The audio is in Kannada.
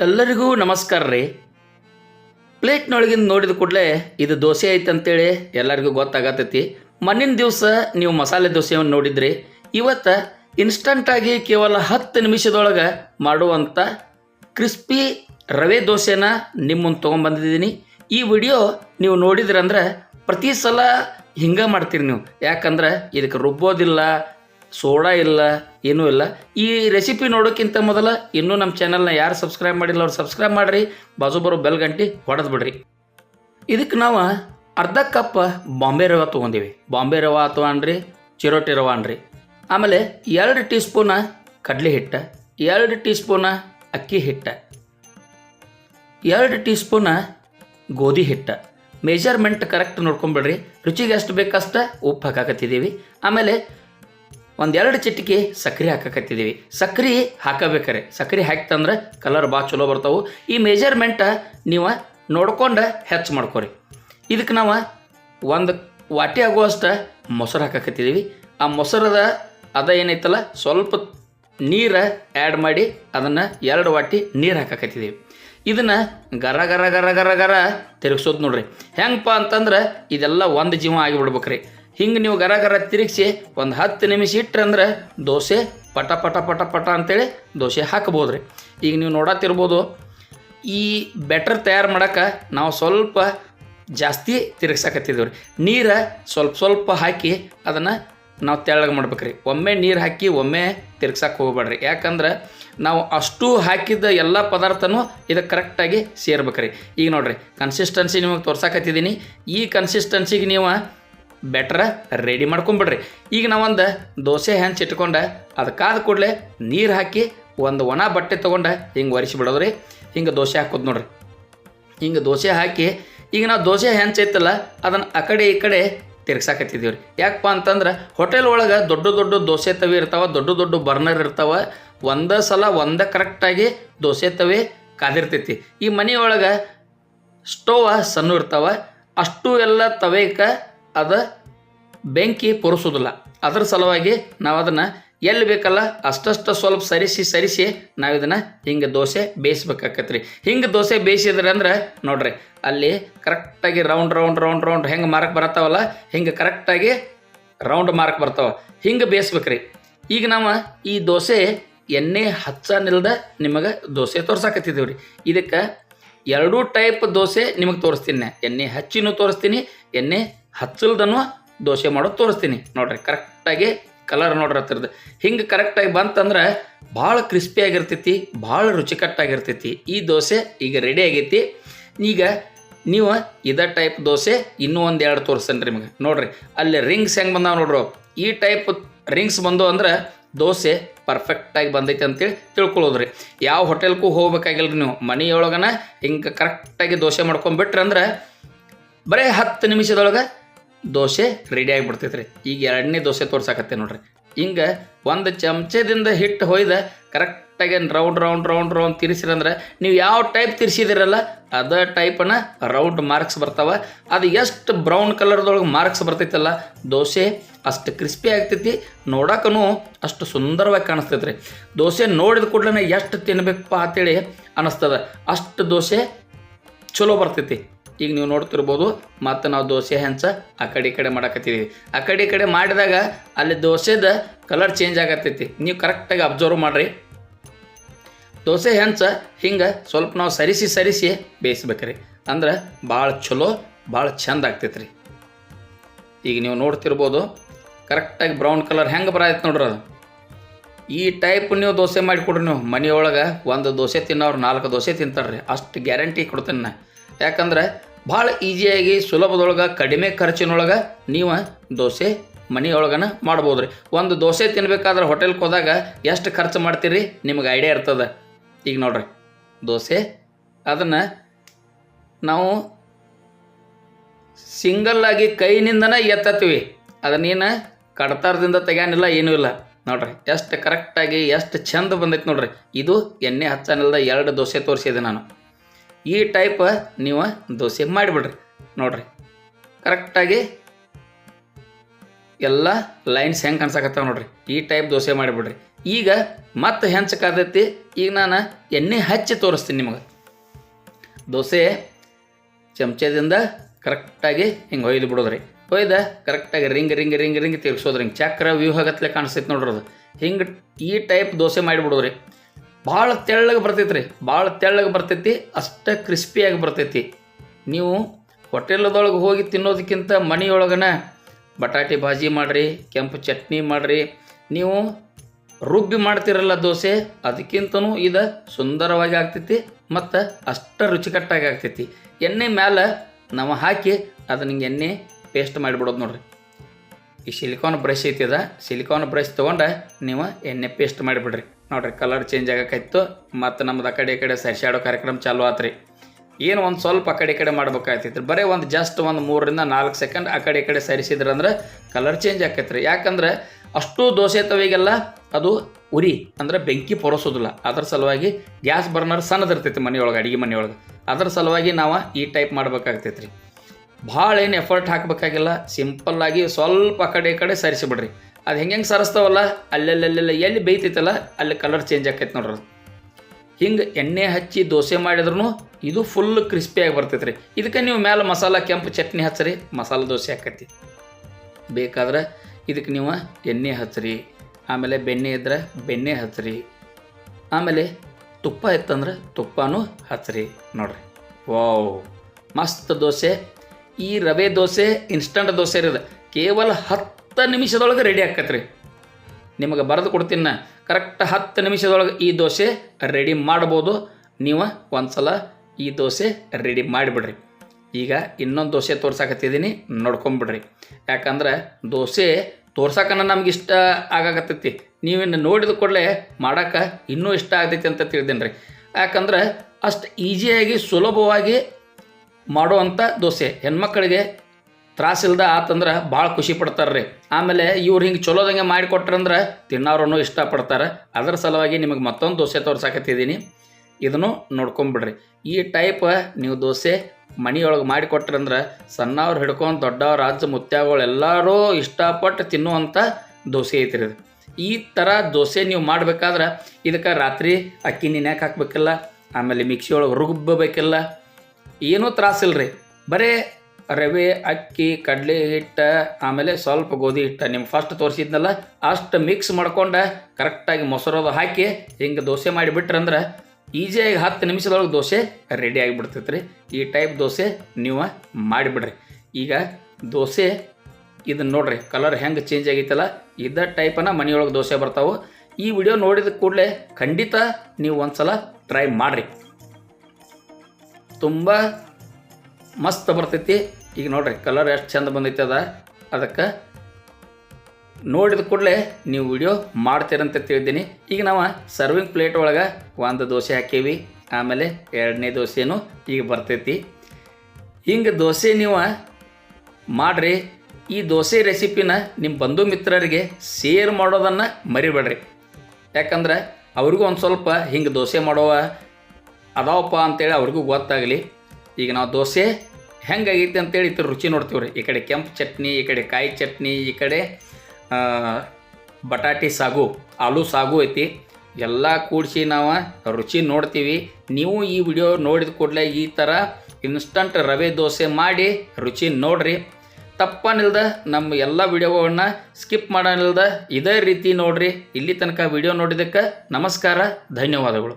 ಎಲ್ಲರಿಗೂ ನಮಸ್ಕಾರ ರೀ. ಪ್ಲೇಟ್ನೊಳಗಿಂದ ನೋಡಿದ ಕೂಡಲೇ ಇದು ದೋಸೆ ಐತೆ ಅಂತೇಳಿ ಎಲ್ಲರಿಗೂ ಗೊತ್ತಾಗತ್ತೈತಿ ಮಣ್ಣಿನ ದಿವಸ ನೀವು ಮಸಾಲೆ ದೋಸೆಯನ್ನು ನೋಡಿದ್ರಿ. ಇವತ್ತು ಇನ್ಸ್ಟಂಟಾಗಿ ಕೇವಲ ಹತ್ತು ನಿಮಿಷದೊಳಗೆ ಮಾಡುವಂಥ ಕ್ರಿಸ್ಪಿ ರವೆ ದೋಸೆನ ನಿಮ್ಮನ್ನು ತೊಗೊಂಬಂದಿದ್ದೀನಿ. ಈ ವಿಡಿಯೋ ನೀವು ನೋಡಿದ್ರಂದ್ರೆ ಪ್ರತಿ ಸಲ ಹಿಂಗೆ ಮಾಡ್ತೀರಿ ನೀವು. ಯಾಕಂದ್ರೆ ಇದಕ್ಕೆ ರುಬ್ಬೋದಿಲ್ಲ ಸೋಡಾ ಇಲ್ಲ, ಏನೂ ಇಲ್ಲ. ಈ ರೆಸಿಪಿ ನೋಡೋಕ್ಕಿಂತ ಮೊದಲ ಇನ್ನೂ ನಮ್ಮ ಚಾನಲ್ನ ಯಾರು ಸಬ್ಸ್ಕ್ರೈಬ್ ಮಾಡಿಲ್ಲ ಅವ್ರು ಸಬ್ಸ್ಕ್ರೈಬ್ ಮಾಡಿರಿ, ಬಾಜು ಬರೋ ಬೆಲ್ ಗಂಟೆ ಹೊಡೆದು ಬಿಡ್ರಿ. ಇದಕ್ಕೆ ನಾವು ಅರ್ಧ ಕಪ್ ಬಾಂಬೆ ರವೆ ತೊಗೊಂಡೀವಿ. ಬಾಂಬೆ ರವೆ ಅಥವಾ ಅನ್ರಿ, ಚಿರೋಟಿ ರವೆ ಅನ್ರಿ. ಆಮೇಲೆ ಎರಡು ಟೀ ಸ್ಪೂನ ಕಡಲೆ ಹಿಟ್ಟು, ಎರಡು ಟೀ ಸ್ಪೂನ ಅಕ್ಕಿ ಹಿಟ್ಟು, ಎರಡು ಟೀ ಸ್ಪೂನ ಗೋಧಿ ಹಿಟ್ಟು. ಮೆಜರ್ಮೆಂಟ್ ಕರೆಕ್ಟ್ ನೋಡ್ಕೊಂಬಿಡ್ರಿ ರುಚಿಗೆ ಎಷ್ಟು ಬೇಕಷ್ಟ ಉಪ್ಪು ಹಾಕಾಕತ್ತಿದ್ದೀವಿ. ಆಮೇಲೆ ಒಂದೆರಡು ಚಿಟಿಕೆ ಸಕ್ಕರೆ ಹಾಕಕತ್ತಿದ್ದೀವಿ. ಸಕ್ರೆ ಹಾಕಬೇಕಾರೆ. ಸಕ್ರೆ ಹಾಕ್ತಂದ್ರೆ ಕಲರ್ ಭಾಳ ಚಲೋ ಬರ್ತಾವೆ. ಈ ಮೆಜರ್ಮೆಂಟ ನೀವು ನೋಡ್ಕೊಂಡು ಹೆಚ್ಚು ಮಾಡ್ಕೊರಿ. ಇದಕ್ಕೆ ನಾವು ಒಂದು ವಾಟಿ ಆಗುವಷ್ಟು ಮೊಸರು ಹಾಕಕತ್ತಿದ್ದೀವಿ. ಆ ಮೊಸರದ ಅದ ಏನೈತಲ್ಲ, ಸ್ವಲ್ಪ ನೀರು ಆ್ಯಡ್ ಮಾಡಿ ಅದನ್ನು ಎರಡು ವಾಟಿ ನೀರು ಹಾಕಕತ್ತಿದ್ದೀವಿ. ಇದನ್ನು ಗರ ಗರ ಗರ ಗರ ಗರ ತಿರುಗಿಸೋದು ನೋಡ್ರಿ. ಹೆಂಗಪ್ಪ ಅಂತಂದ್ರೆ ಇದೆಲ್ಲ ಒಂದು ಜೀವ ಆಗಿಬಿಡ್ಬೇಕ್ರಿ. ಹಿಂಗೆ ನೀವು ಗರ ಗರ ತಿರುಗಿಸಿ ಒಂದು ಹತ್ತು ನಿಮಿಷ ಇಟ್ರಂದ್ರೆ ದೋಸೆ ಪಟ ಪಟ ಪಟ ಪಟ ಅಂತೇಳಿ ದೋಸೆ ಹಾಕ್ಬೋದು ರೀ ಈಗ ನೀವು ನೋಡತ್ತಿರ್ಬೋದು, ಈ ಬೆಟರ್ ತಯಾರು ಮಾಡೋಕೆ ನಾವು ಸ್ವಲ್ಪ ಜಾಸ್ತಿ ತಿರುಗಿಸಕತ್ತಿದ್ದೀವಿ ರೀ ನೀರು ಸ್ವಲ್ಪ ಸ್ವಲ್ಪ ಹಾಕಿ ಅದನ್ನು ನಾವು ತೆಳ್ಳಗೆ ಮಾಡ್ಬೇಕ್ರಿ. ಒಮ್ಮೆ ನೀರು ಹಾಕಿ ಒಮ್ಮೆ ತಿರ್ಗ್ಸಕ್ಕೆ ಹೋಗ್ಬೇಡ್ರಿ. ಯಾಕಂದ್ರೆ ನಾವು ಅಷ್ಟು ಹಾಕಿದ ಎಲ್ಲ ಪದಾರ್ಥನೂ ಇದಕ್ಕೆ ಕರೆಕ್ಟಾಗಿ ಸೇರ್ಬೇಕ್ರಿ. ಈಗ ನೋಡಿರಿ ಕನ್ಸಿಸ್ಟೆನ್ಸಿ ನಿಮಗೆ ತೋರ್ಸಕತ್ತಿದ್ದೀನಿ ಈ ಕನ್ಸಿಸ್ಟೆನ್ಸಿಗೆ ನೀವು ಬೆಟ್ರ ರೆಡಿ ಮಾಡ್ಕೊಂಬಿಡ್ರಿ. ಈಗ ನಾವೊಂದು ದೋಸೆ ಹೆಂಚ್ ಇಟ್ಕೊಂಡು ಅದಕ್ಕಾದ ಕೂಡಲೇ ನೀರು ಹಾಕಿ ಒಂದು ಒಣ ಬಟ್ಟೆ ತೊಗೊಂಡು ಹಿಂಗೆ ಒರೆಸಿ ಬಿಡೋದ್ರಿ. ಹಿಂಗೆ ದೋಸೆ ಹಾಕೋದು ನೋಡ್ರಿ. ಹಿಂಗೆ ದೋಸೆ ಹಾಕಿ ಈಗ ನಾವು ದೋಸೆ ಹೆಂಚೈತಲ್ಲ ಅದನ್ನು ಆ ಕಡೆ ಈ ಕಡೆ ತಿರ್ಗ್ಸಾಕತ್ತಿದ್ದೀವಿ ರೀ ಯಾಕಪ್ಪ ಅಂತಂದ್ರೆ ಹೋಟೆಲ್ ಒಳಗೆ ದೊಡ್ಡ ದೊಡ್ಡ ದೋಸೆ ತವಿ ಇರ್ತಾವೆ, ದೊಡ್ಡ ದೊಡ್ಡ ಬರ್ನರ್ ಇರ್ತಾವೆ, ಒಂದ ಸಲ ಒಂದ ಕರೆಕ್ಟಾಗಿ ದೋಸೆ ತವಿ ಕಾದಿರ್ತೈತಿ. ಈ ಮನೆಯೊಳಗೆ ಸ್ಟೋವ ಸಣ್ಣ ಇರ್ತಾವೆ, ಅಷ್ಟು ಎಲ್ಲ ತವೇಕ ಅದ ಬೆಂಕಿ ಪೊರಿಸೋದಿಲ್ಲ. ಅದರ ಸಲುವಾಗಿ ನಾವು ಅದನ್ನು ಎಲ್ಲಿ ಬೇಕಲ್ಲ ಅಷ್ಟಷ್ಟು ಸ್ವಲ್ಪ ಸರಿಸಿ ಸರಿಸಿ ನಾವು ಇದನ್ನು ಹಿಂಗೆ ದೋಸೆ ಬೇಯಿಸ್ಬೇಕಾಕತ್ರಿ. ಹಿಂಗೆ ದೋಸೆ ಬೇಯಿಸಿದ್ರೆ ಅಂದ್ರೆ ನೋಡ್ರಿ, ಅಲ್ಲಿ ಕರೆಕ್ಟಾಗಿ ರೌಂಡ್ ರೌಂಡ್ ರೌಂಡ್ ರೌಂಡ್ ಹೆಂಗೆ ಮಾರ್ಕ್ ಬರತ್ತಾವಲ್ಲ, ಹಿಂಗೆ ಕರೆಕ್ಟಾಗಿ ರೌಂಡ್ ಮಾರ್ಕ್ ಬರ್ತಾವ. ಹಿಂಗೆ ಬೇಯಿಸ್ಬೇಕ್ರಿ. ಈಗ ನಾವು ಈ ದೋಸೆ ಎಣ್ಣೆ ಹಚ್ಚನಿಲ್ದ ನಿಮಗೆ ದೋಸೆ ತೋರ್ಸಾಕತ್ತಿದ್ದೀವಿ ರೀ ಇದಕ್ಕೆ ಎರಡೂ ಟೈಪ್ ದೋಸೆ ನಿಮಗೆ ತೋರಿಸ್ತೀನಿ. ಎಣ್ಣೆ ಹಚ್ಚಿನೂ ತೋರಿಸ್ತೀನಿ, ಎಣ್ಣೆ ಹಚ್ಚಲ್ದನೂ ದೋಸೆ ಮಾಡೋದು ತೋರಿಸ್ತೀನಿ. ನೋಡ್ರಿ ಕರೆಕ್ಟಾಗಿ ಕಲರ್ ನೋಡ್ರಿ ಹತ್ತಿರದ ಹಿಂಗೆ ಕರೆಕ್ಟಾಗಿ ಬಂತಂದ್ರೆ ಭಾಳ ಕ್ರಿಸ್ಪಿ ಆಗಿರ್ತೈತಿ, ಭಾಳ ರುಚಿಕಟ್ಟಾಗಿರ್ತೈತಿ. ಈ ದೋಸೆ ಈಗ ರೆಡಿ ಆಗೈತಿ. ಈಗ ನೀವು ಇದ ಟೈಪ್ ದೋಸೆ ಇನ್ನೂ ಒಂದು ಎರಡು ತೋರಿಸ್ತೇನೆ ರೀ ನಿಮಗೆ. ನೋಡ್ರಿ, ಅಲ್ಲಿ ರಿಂಗ್ಸ್ ಹೆಂಗೆ ಬಂದಾವ ನೋಡ್ರಿ. ಈ ಟೈಪ್ ರಿಂಗ್ಸ್ ಬಂದು ಅಂದ್ರೆ ದೋಸೆ ಪರ್ಫೆಕ್ಟಾಗಿ ಬಂದೈತೆ ಅಂತೇಳಿ ತಿಳ್ಕೊಳ್ಳೋದ್ರಿ. ಯಾವ ಹೋಟೆಲ್ಗೂ ಹೋಗ್ಬೇಕಾಗಿಲ್ಲ ನೀವು. ಮನೆಯೊಳಗನ ಹಿಂಗೆ ಕರೆಕ್ಟಾಗಿ ದೋಸೆ ಮಾಡ್ಕೊಂಬಿಟ್ರೆ ಅಂದ್ರೆ ಬರೀ ಹತ್ತು ನಿಮಿಷದೊಳಗೆ ದೋಸೆ ರೆಡಿ ಆಗಿಬಿಡ್ತೈತೆ ರೀ ಈಗ ಎರಡನೇ ದೋಸೆ ತೋರ್ಸಾಕತ್ತೆ ನೋಡ್ರಿ. ಹಿಂಗೆ ಒಂದು ಚಮಚದಿಂದ ಹಿಟ್ಟು ಹೊಯ್ದ ಕರೆಕ್ಟಾಗಿ ರೌಂಡ್ ರೌಂಡ್ ರೌಂಡ್ ರೌಂಡ್ ತಿರ್ಸಿರಂದ್ರೆ ನೀವು ಯಾವ ಟೈಪ್ ತಿರ್ಸಿದಿರಲ್ಲ ಅದ ಟೈಪನ್ನು ರೌಂಡ್ ಮಾರ್ಕ್ಸ್ ಬರ್ತಾವೆ. ಅದು ಎಷ್ಟು ಬ್ರೌನ್ ಕಲರ್ದೊಳಗೆ ಮಾರ್ಕ್ಸ್ ಬರ್ತೈತಲ್ಲ ದೋಸೆ ಅಷ್ಟು ಕ್ರಿಸ್ಪಿ ಆಗ್ತೈತಿ. ನೋಡೋಕ್ಕೂ ಅಷ್ಟು ಸುಂದರವಾಗಿ ಕಾಣಿಸ್ತೈತೆ ರೀ ದೋಸೆ ನೋಡಿದ ಕೂಡಲೇ ಎಷ್ಟು ತಿನ್ಬೇಕಪ್ಪ ಅಂತೇಳಿ ಅನ್ನಿಸ್ತದ ಅಷ್ಟು ದೋಸೆ ಚಲೋ ಬರ್ತೈತಿ. ಈಗ ನೀವು ನೋಡ್ತಿರ್ಬೋದು ಮತ್ತು ನಾವು ದೋಸೆ ಹೆಂಚ ಆ ಕಡೆ ಈ ಕಡೆ ಮಾಡಕತ್ತಿದ್ದೀವಿ ಆ ಕಡೆ ಕಡೆ ಮಾಡಿದಾಗ ಅಲ್ಲಿ ದೋಸೆದ ಕಲರ್ ಚೇಂಜ್ ಆಗತ್ತೈತಿ. ನೀವು ಕರೆಕ್ಟಾಗಿ ಅಬ್ಸರ್ವ್ ಮಾಡಿರಿ. ದೋಸೆ ಹೆಂಚ ಹಿಂಗೆ ಸ್ವಲ್ಪ ನಾವು ಸರಿಸಿ ಸರಿಸಿ ಬೇಯಿಸ್ಬೇಕ್ರಿ. ಅಂದ್ರೆ ಭಾಳ ಚಲೋ, ಭಾಳ ಚಂದ ಆಗ್ತೈತೆ ಈಗ ನೀವು ನೋಡ್ತಿರ್ಬೋದು ಕರೆಕ್ಟಾಗಿ ಬ್ರೌನ್ ಕಲರ್ ಹೆಂಗೆ ಬರತ್ತೆ ನೋಡ್ರಿ ಅದು. ಈ ಟೈಪ್ ನೀವು ದೋಸೆ ಮಾಡಿಕೊಡ್ರಿ ನೀವು. ಮನೆಯೊಳಗೆ ಒಂದು ದೋಸೆ ತಿನ್ನೋರು ನಾಲ್ಕು ದೋಸೆ ತಿಂತಾರೆ ರೀ ಅಷ್ಟು ಗ್ಯಾರಂಟಿ ಕೊಡ್ತೇನೆ ನಾ. ಯಾಕಂದ್ರೆ ಭಾಳ ಈಸಿಯಾಗಿ ಸುಲಭದೊಳಗೆ, ಕಡಿಮೆ ಖರ್ಚಿನೊಳಗೆ ನೀವು ದೋಸೆ ಮನೆಯೊಳಗನ ಮಾಡ್ಬೋದು ರೀ ಒಂದು ದೋಸೆ ತಿನ್ಬೇಕಾದ್ರೆ ಹೋಟೆಲ್ಗೆ ಹೋದಾಗ ಎಷ್ಟು ಖರ್ಚು ಮಾಡ್ತೀರಿ? ನಿಮ್ಗೆ ಐಡಿಯಾ ಇರ್ತದೆ. ಈಗ ನೋಡ್ರಿ, ದೋಸೆ, ಅದನ್ನು ನಾವು ಸಿಂಗಲ್ಲಾಗಿ ಕೈನಿಂದನೇ ಎತ್ತತ್ತೀವಿ. ಅದನ್ನೇನು ಕಡ್ತಾರದಿಂದ ತೆಗ್ಯಾನಿಲ್ಲ, ಏನೂ ಇಲ್ಲ. ನೋಡ್ರಿ, ಎಷ್ಟು ಕರೆಕ್ಟಾಗಿ ಎಷ್ಟು ಚಂದ ಬಂದೈತೆ ನೋಡ್ರಿ. ಇದು ಎಣ್ಣೆ ಹಚ್ಚನಿಲ್ದ ಎರಡು ದೋಸೆ ತೋರಿಸಿದೆ ನಾನು. ಈ ಟೈಪ್ ನೀವು ದೋಸೆ ಮಾಡಿಬಿಡ್ರಿ, ನೋಡ್ರಿ. ಕರೆಕ್ಟಾಗಿ ಎಲ್ಲ ಲೈನ್ಸ್ ಹೆಂಗೆ ಕಾಣಿಸಕತ್ತಾವ ನೋಡ್ರಿ. ಈ ಟೈಪ್ ದೋಸೆ ಮಾಡಿಬಿಡ್ರಿ. ಈಗ ಮತ್ತೆ ಹೆಂಚಕ್ಕಾದೈತಿ ಈಗ ನಾನು ಎಣ್ಣೆ ಹಚ್ಚಿ ತೋರಿಸ್ತೀನಿ ನಿಮಗೆ. ದೋಸೆ ಚಮಚದಿಂದ ಕರೆಕ್ಟಾಗಿ ಹಿಂಗೆ ಒಯ್ದು ಬಿಡೋದ್ರಿ. ಒಯ್ದ ಕರೆಕ್ಟಾಗಿ ರಿಂಗ್ ರಿಂಗ್ ರಿಂಗ್ ರಿಂಗ್ ತಿರ್ಗಿಸೋದ್ರಿ. ಹಿಂಗೆ ಚಕ್ರ ವ್ಯೂಹಗತ್ಲೆ ಕಾಣಿಸ್ತೈತೆ ನೋಡ್ರಿ ಅದು. ಹಿಂಗೆ ಈ ಟೈಪ್ ದೋಸೆ ಮಾಡಿಬಿಡೋದ್ರಿ. ಭಾಳ ತೆಳ್ಳಗೆ ಬರ್ತೈತೆ ರೀ ಭಾಳ ತೆಳ್ಳಗೆ ಬರ್ತೈತಿ, ಅಷ್ಟ ಕ್ರಿಸ್ಪಿಯಾಗಿ ಬರ್ತೈತಿ. ನೀವು ಹೋಟೆಲ್ದೊಳಗೆ ಹೋಗಿ ತಿನ್ನೋದಕ್ಕಿಂತ ಮನೆಯೊಳಗನ ಬಟಾಟೆ ಭಾಜಿ ಮಾಡಿರಿ, ಕೆಂಪು ಚಟ್ನಿ ಮಾಡಿರಿ, ನೀವು ರುಬ್ಬಿ ಮಾಡ್ತಿರಲ್ಲ ದೋಸೆ, ಅದಕ್ಕಿಂತನೂ ಇದು ಸುಂದರವಾಗಿ ಆಗ್ತೈತಿ ಮತ್ತು ಅಷ್ಟು ರುಚಿಕಟ್ಟಾಗಿ ಆಗ್ತೈತಿ. ಎಣ್ಣೆ ಮ್ಯಾಲೆ ನಾವು ಹಾಕಿ ಅದನ್ನ ಎಣ್ಣೆ ಪೇಸ್ಟ್ ಮಾಡಿಬಿಡೋದು ನೋಡ್ರಿ. ಈ ಸಿಲಿಕಾನ್ ಬ್ರಷ್ ಐತಿದ ಸಿಲಿಕಾನ್ ಬ್ರಷ್ ತೊಗೊಂಡು ನೀವು ಎಣ್ಣೆ ಪೇಸ್ಟ್ ಮಾಡಿಬಿಡ್ರಿ. ನೋಡ್ರಿ ಕಲರ್ ಚೇಂಜ್ ಆಗಕ್ಕಾಯ್ತು ಮತ್ತು ನಮ್ದು ಆ ಕಡೆ ಈ ಕಡೆ ಸರಿಸಾಡೋ ಕಾರ್ಯಕ್ರಮ ಚಾಲು ಆತ್ರಿ. ಏನು ಒಂದು ಸ್ವಲ್ಪ ಆ ಕಡೆ ಈ ಕಡೆ ಮಾಡ್ಬೇಕಾಗ್ತೈತ್ರಿ ಬರೀ ಒಂದು ಜಸ್ಟ್ ಒಂದು ಮೂರರಿಂದ ನಾಲ್ಕು ಸೆಕೆಂಡ್ ಆ ಕಡೆ ಈ ಕಡೆ ಸರಿಸಿದ್ರಂದ್ರೆ ಕಲರ್ ಚೇಂಜ್ ಆಕೈತ್ರಿ. ಯಾಕಂದ್ರೆ ಅಷ್ಟು ದೋಸೆ ತವಿಗೆಲ್ಲ ಅದು ಉರಿ, ಅಂದ್ರೆ ಬೆಂಕಿ ಪೊರಸೋದಿಲ್ಲ. ಅದ್ರ ಸಲುವಾಗಿ ಗ್ಯಾಸ್ ಬರ್ನರ್ ಸಣ್ಣದಿರ್ತೈತಿ ಮನೆಯೊಳಗೆ, ಅಡಿಗೆ ಮನೆಯೊಳಗೆ. ಅದ್ರ ಸಲುವಾಗಿ ನಾವು ಈ ಟೈಪ್ ಮಾಡ್ಬೇಕಾಗ್ತೈತ್ರಿ. ಭಾಳ ಏನು ಎಫರ್ಟ್ ಹಾಕಬೇಕಾಗಿಲ್ಲ ಸಿಂಪಲ್ಲಾಗಿ ಸ್ವಲ್ಪ ಕಡೆ ಕಡೆ ಸರಿಸಿಬಿಡ್ರಿ. ಅದು ಹೆಂಗೆ ಹೆಂಗೆ ಸರಿಸ್ತಾವಲ್ಲ? ಅಲ್ಲೆಲ್ಲೆಲ್ಲೆಲ್ಲ, ಎಲ್ಲಿ ಬೇಯ್ತೈತಲ್ಲ, ಅಲ್ಲಿ ಕಲರ್ ಚೇಂಜ್ ಆಕೈತೆ ನೋಡ್ರಿ ಹಿಂಗೆ ಎಣ್ಣೆ ಹಚ್ಚಿ ದೋಸೆ ಮಾಡಿದ್ರೂ ಇದು ಫುಲ್ ಕ್ರಿಸ್ಪಿಯಾಗಿ ಬರ್ತೈತೆ ರೀ ಇದಕ್ಕೆ ನೀವು ಮೇಲೆ ಮಸಾಲ ಕೆಂಪು ಚಟ್ನಿ ಹಚ್ಚಿರಿ ಮಸಾಲೆ ದೋಸೆ ಆಕೈತಿ. ಬೇಕಾದ್ರೆ ಇದಕ್ಕೆ ನೀವು ಎಣ್ಣೆ ಹಚ್ಚಿರಿ ಆಮೇಲೆ ಬೆಣ್ಣೆ ಇದ್ರೆ ಬೆಣ್ಣೆ ಹಚ್ಚಿರಿ ಆಮೇಲೆ ತುಪ್ಪ ಇತ್ತಂದ್ರೆ ತುಪ್ಪನೂ ಹಚ್ಚಿರಿ ನೋಡ್ರಿ. ವಾವ್, ಮಸ್ತ್ ದೋಸೆ. ಈ ರವೆ ದೋಸೆ ಇನ್ಸ್ಟಂಟ್ ದೋಸೆ ಇರೋದು ಕೇವಲ ಹತ್ತು ನಿಮಿಷದೊಳಗೆ ರೆಡಿ ಆಕತ್ರಿ ನಿಮಗೆ ಬರೆದು ಕೊಡ್ತೀನಿ ಕರೆಕ್ಟ್ ಹತ್ತು ನಿಮಿಷದೊಳಗೆ ಈ ದೋಸೆ ರೆಡಿ ಮಾಡ್ಬೋದು. ನೀವು ಒಂದು ಸಲ ಈ ದೋಸೆ ರೆಡಿ ಮಾಡಿಬಿಡ್ರಿ. ಈಗ ಇನ್ನೊಂದು ದೋಸೆ ತೋರ್ಸಾಕತ್ತಿದ್ದೀನಿ, ನೋಡ್ಕೊಂಬಿಡ್ರಿ. ಯಾಕಂದ್ರೆ ದೋಸೆ ತೋರ್ಸೋಕನ ನಮ್ಗೆ ಇಷ್ಟ ಆಗಾಕತ್ತೈತಿ. ನೀವಿನ್ನು ನೋಡಿದ ಕೂಡಲೇ ಮಾಡೋಕೆ ಇನ್ನೂ ಇಷ್ಟ ಆಗ್ತೈತಿ ಅಂತ ತಿಳಿದೀನಿ ರೀ ಯಾಕಂದ್ರೆ ಅಷ್ಟು ಈಸಿಯಾಗಿ ಸುಲಭವಾಗಿ ಮಾಡುವಂಥ ದೋಸೆ ಹೆಣ್ಮಕ್ಳಿಗೆ ತ್ರಾಸಿಲ್ದ ಆತಂದ್ರೆ ಭಾಳ ಖುಷಿ ಪಡ್ತಾರೆ ರೀ ಆಮೇಲೆ ಇವ್ರು ಹಿಂಗೆ ಚಲೋದಂಗೆ ಮಾಡಿಕೊಟ್ರಂದ್ರೆ ತಿನ್ನೋರು ಇಷ್ಟಪಡ್ತಾರೆ. ಅದರ ಸಲುವಾಗಿ ನಿಮಗೆ ಮತ್ತೊಂದು ದೋಸೆ ತೋರ್ಸಾಕತ್ತಿದ್ದೀನಿ ಇದನ್ನು ನೋಡ್ಕೊಂಬಿಡ್ರಿ. ಈ ಟೈಪ್ ನೀವು ದೋಸೆ ಮನೆಯೊಳಗೆ ಮಾಡಿಕೊಟ್ರಂದ್ರೆ ಸಣ್ಣವ್ರು ಹಿಡ್ಕೊಂಡು ದೊಡ್ಡವ್ರ ಅಜ್ಜ ಮುತ್ಯಾಗಳು ಎಲ್ಲರೂ ಇಷ್ಟಪಟ್ಟು ತಿನ್ನುವಂಥ ದೋಸೆ ಐತ್ರಿ ಇದು. ಈ ಥರ ದೋಸೆ ನೀವು ಮಾಡಬೇಕಾದ್ರೆ ಇದಕ್ಕೆ ರಾತ್ರಿ ಅಕ್ಕಿ ನೆನೆಯಕ್ಕೆ ಹಾಕ್ಬೇಕಿಲ್ಲ, ಆಮೇಲೆ ಮಿಕ್ಸಿ ಒಳಗೆ ರುಬ್ಬಬೇಕಿಲ್ಲ ಏನೂ ತ್ರಾಸಿಲ್ಲ ರೀ ಬರೇ ರವೆ, ಅಕ್ಕಿ, ಕಡಲೆ ಹಿಟ್ಟು, ಆಮೇಲೆ ಸ್ವಲ್ಪ ಗೋಧಿ ಹಿಟ್ಟು. ನಿಮ್ಮ ಫಸ್ಟ್ ತೋರಿಸಿದ್ನಲ್ಲ, ಅಷ್ಟು ಮಿಕ್ಸ್ ಮಾಡ್ಕೊಂಡು ಕರೆಕ್ಟಾಗಿ ಮೊಸರೋದು ಹಾಕಿ ಹಿಂಗೆ ದೋಸೆ ಮಾಡಿಬಿಟ್ರಂದ್ರೆ ಈಸಿಯಾಗಿ ಹತ್ತು ನಿಮಿಷದೊಳಗೆ ದೋಸೆ ರೆಡಿ ಆಗಿಬಿಡ್ತೈತೆ ರೀ ಈ ಟೈಪ್ ದೋಸೆ ನೀವು ಮಾಡಿಬಿಡ್ರಿ. ಈಗ ದೋಸೆ ಇದನ್ನ ನೋಡ್ರಿ ಕಲರ್ ಹೆಂಗೆ ಚೇಂಜ್ ಆಗೈತಲ್ಲ ಇದ್ದ ಟೈಪನ್ನು ಮನೆಯೊಳಗೆ ದೋಸೆ ಬರ್ತಾವೆ. ಈ ವಿಡಿಯೋ ನೋಡಿದ ಕೂಡಲೇ ಖಂಡಿತ ನೀವು ಒಂದ್ಸಲ ಟ್ರೈ ಮಾಡಿರಿ. ತುಂಬ ಮಸ್ತ್ ಬರ್ತೈತಿ. ಈಗ ನೋಡ್ರಿ ಕಲರ್ ಎಷ್ಟು ಚಂದ ಬಂದೈತೆ ಅದ. ಅದಕ್ಕೆ ನೋಡಿದ ಕೂಡಲೇ ನೀವು ವಿಡಿಯೋ ಮಾಡ್ತೀರಂತ ತಿಳಿದ್ದೀನಿ ಈಗ ನಾವು ಸರ್ವಿಂಗ್ ಪ್ಲೇಟ್ ಒಳಗೆ ಒಂದು ದೋಸೆ ಹಾಕೀವಿ. ಆಮೇಲೆ ಎರಡನೇ ದೋಸೆನೂ ಈಗ ಬರ್ತೈತಿ. ಹಿಂಗೆ ದೋಸೆ ನೀವು ಮಾಡಿರಿ. ಈ ದೋಸೆ ರೆಸಿಪಿನ ನಿಮ್ಮ ಬಂಧು ಮಿತ್ರರಿಗೆ ಶೇರ್ ಮಾಡೋದನ್ನು ಮರಿಬೇಡ್ರಿ. ಯಾಕಂದ್ರೆ ಅವ್ರಿಗೂ ಒಂದು ಸ್ವಲ್ಪ ಹಿಂಗೆ ದೋಸೆ ಮಾಡೋವ ಅದಾವಪ್ಪ ಅಂತೇಳಿ ಅವ್ರಿಗೂ ಗೊತ್ತಾಗಲಿ. ಈಗ ನಾವು ದೋಸೆ ಹೆಂಗಾಗೈತಿ ಅಂತೇಳಿ ಇತರ ರುಚಿ ನೋಡ್ತೀವಿ ರೀ ಈ ಕಡೆ ಕೆಂಪು ಚಟ್ನಿ, ಈ ಕಡೆ ಕಾಯಿ ಚಟ್ನಿ, ಈ ಕಡೆ ಬಟಾಟಿ ಸಾಗು, ಆಲೂ ಸಾಗು ಐತಿ. ಎಲ್ಲ ಕೂಡಿಸಿ ನಾವು ರುಚಿ ನೋಡ್ತೀವಿ. ನೀವು ಈ ವಿಡಿಯೋ ನೋಡಿದ ಕೂಡಲೇ ಈ ಥರ ಇನ್ಸ್ಟಂಟ್ ರವೆ ದೋಸೆ ಮಾಡಿ ರುಚಿ ನೋಡ್ರಿ. ತಪ್ಪನಿಲ್ದ ನಮ್ಮ ಎಲ್ಲ ವಿಡಿಯೋಗಳನ್ನ ಸ್ಕಿಪ್ ಮಾಡೋನಿಲ್ದ ಇದೇ ರೀತಿ ನೋಡ್ರಿ. ಇಲ್ಲಿ ತನಕ ವಿಡಿಯೋ ನೋಡಿದ್ದಕ್ಕೆ ನಮಸ್ಕಾರ, ಧನ್ಯವಾದಗಳು.